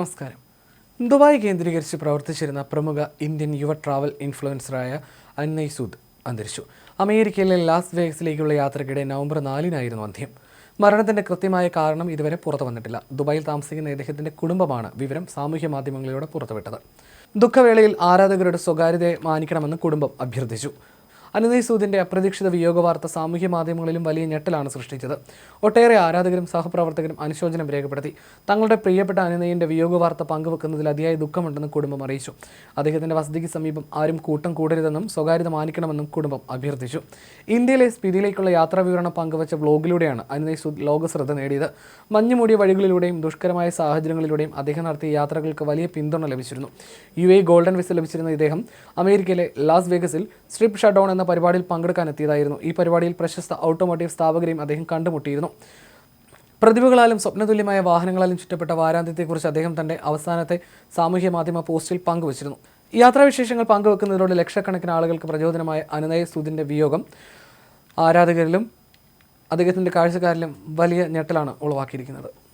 നമസ്കാരം. ദുബായ് കേന്ദ്രീകരിച്ച് പ്രവർത്തിച്ചിരുന്ന പ്രമുഖ ഇന്ത്യൻ യുവ ട്രാവൽ ഇൻഫ്ലുവൻസറായ അന്നൈ സൂദ് അന്തരിച്ചു. അമേരിക്കയിലെ ലാസ് വേഗസിലേക്കുള്ള യാത്രക്കിടെ നവംബർ നാലിനായിരുന്നു അന്ത്യം. മരണത്തിന്റെ കൃത്യമായ കാരണം ഇതുവരെ പുറത്തു വന്നിട്ടില്ല. ദുബായിൽ താമസിക്കുന്ന ഇദ്ദേഹത്തിന്റെ കുടുംബമാണ് വിവരം സാമൂഹ്യ മാധ്യമങ്ങളിലൂടെ പുറത്തുവിട്ടത്. ദുഃഖവേളയിൽ ആരാധകരുടെ സ്വകാര്യതയെ മാനിക്കണമെന്ന് കുടുംബം അഭ്യർത്ഥിച്ചു. അനുനയ് സൂദിന്റെ അപ്രതീക്ഷിത വിയോഗ വാർത്ത സാമൂഹ്യ മാധ്യമങ്ങളിലും വലിയ ഞെട്ടലാണ് സൃഷ്ടിച്ചത്. ഒട്ടേറെ ആരാധകരും സഹപ്രവർത്തകരും അനുശോചനം രേഖപ്പെടുത്തി. തങ്ങളുടെ പ്രിയപ്പെട്ട അനുനയിന്റെ വിയോഗ വാർത്ത പങ്കുവെക്കുന്നതിൽ അതിയായ ദുഃഖമുണ്ടെന്ന് കുടുംബം അറിയിച്ചു. അദ്ദേഹത്തിന്റെ വസതിക്ക് സമീപം ആരും കൂട്ടം കൂടരുതെന്നും സ്വകാര്യത മാനിക്കണമെന്നും കുടുംബം അഭ്യർത്ഥിച്ചു. ഇന്ത്യയിലെ സ്ഥിതിയിലേക്കുള്ള യാത്രാ വിവരണം പങ്കുവച്ച ബ്ലോഗിലൂടെയാണ് അനുനയ് സൂദ് ലോകശ്രദ്ധ നേടിയത്. മഞ്ഞുമൂടിയ വഴികളിലൂടെയും ദുഷ്കരമായ സാഹചര്യങ്ങളിലൂടെയും അദ്ദേഹം നടത്തിയ യാത്രകൾക്ക് വലിയ പിന്തുണ ലഭിച്ചിരുന്നു. യു എ ഗോൾഡൻ വിസ ലഭിച്ചിരുന്ന ഇദ്ദേഹം അമേരിക്കയിലെ ലാസ് വേഗസിൽ സ്ട്രിപ്പ് ഷട്ട് ഡൗൺ എന്ന പരിപാടിയിൽ പങ്കെടുക്കാൻ എത്തിയതായിരുന്നു. ഈ പരിപാടിയിൽ പ്രശസ്ത ഓട്ടോമോട്ടീവ് സ്ഥാപകരെയും അദ്ദേഹം കണ്ടുമുട്ടിയിരുന്നു. പ്രതിഭകളാലും സ്വപ്നതുല്യമായ വാഹനങ്ങളാലും ചുറ്റപ്പെട്ട വാരാന്ത്യത്തെക്കുറിച്ച് അദ്ദേഹം തന്റെ അവസാനത്തെ സാമൂഹ്യ മാധ്യമ പോസ്റ്റിൽ പങ്കുവച്ചിരുന്നു. യാത്രാവിശേഷങ്ങൾ പങ്കുവെക്കുന്നതിലൂടെ ലക്ഷക്കണക്കിന് ആളുകൾക്ക് പ്രചോദനമായ അനുനയ സൂദിന്റെ വിയോഗം ആരാധകരിലും അദ്ദേഹത്തിന്റെ കാഴ്ചക്കാരിലും വലിയ ഞെട്ടലാണ് ഉളവാക്കിയിരിക്കുന്നത്.